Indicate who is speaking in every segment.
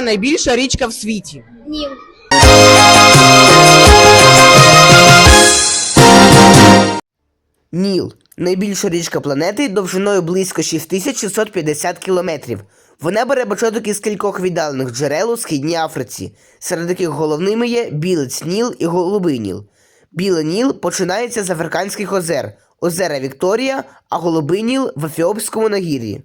Speaker 1: найбільша річка в світі?
Speaker 2: Ніл.
Speaker 3: Ніл найбільша річка планети довжиною близько 6650 кілометрів. Вона бере початок із кількох віддалених джерел у східній Африці, серед яких головними є Білець Ніл і Голубий Ніл. Білий Ніл починається з Африканських озер, озера Вікторія, а Голубий Ніл в Ефіопському нагір'ї.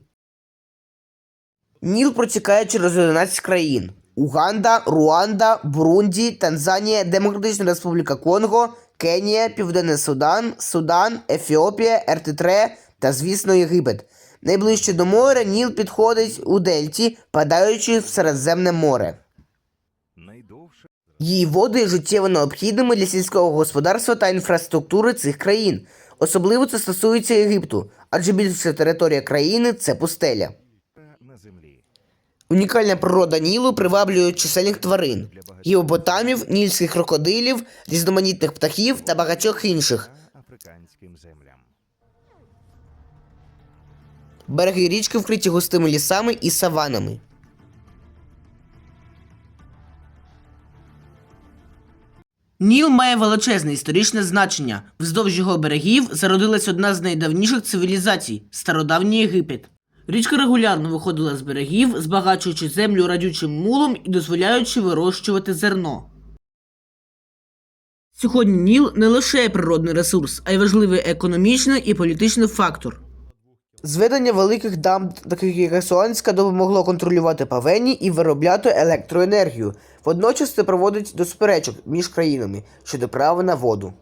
Speaker 3: Ніл протікає через 11 країн: Уганда, Руанда, Бурунді, Танзанія, Демократична Республіка Конго, Кенія, Південний Судан, Судан, Ефіопія, Ертитре та, звісно, Єгипет. Найближче до моря Ніл підходить у дельті, падаючи в Середземне море. Її води є життєво необхідними для сільського господарства та інфраструктури цих країн. Особливо це стосується Єгипту, адже більша територія країни це пустеля. Унікальна природа Нілу приваблює чисельних тварин, гіпопотамів, нільських крокодилів, різноманітних птахів та багатьох інших. Береги річки вкриті густими лісами і саванами.
Speaker 1: Ніл має величезне історичне значення. Вздовж його берегів зародилась одна з найдавніших цивілізацій стародавній Єгипет. Річка регулярно виходила з берегів, збагачуючи землю радючим мулом і дозволяючи вирощувати зерно. Сьогодні Ніл не лише природний ресурс, а й важливий економічний і політичний фактор.
Speaker 3: Зведення великих дамб, таких як Асуанська, допомогло контролювати павені і виробляти електроенергію. Водночас це проводить до суперечок між країнами щодо права на воду.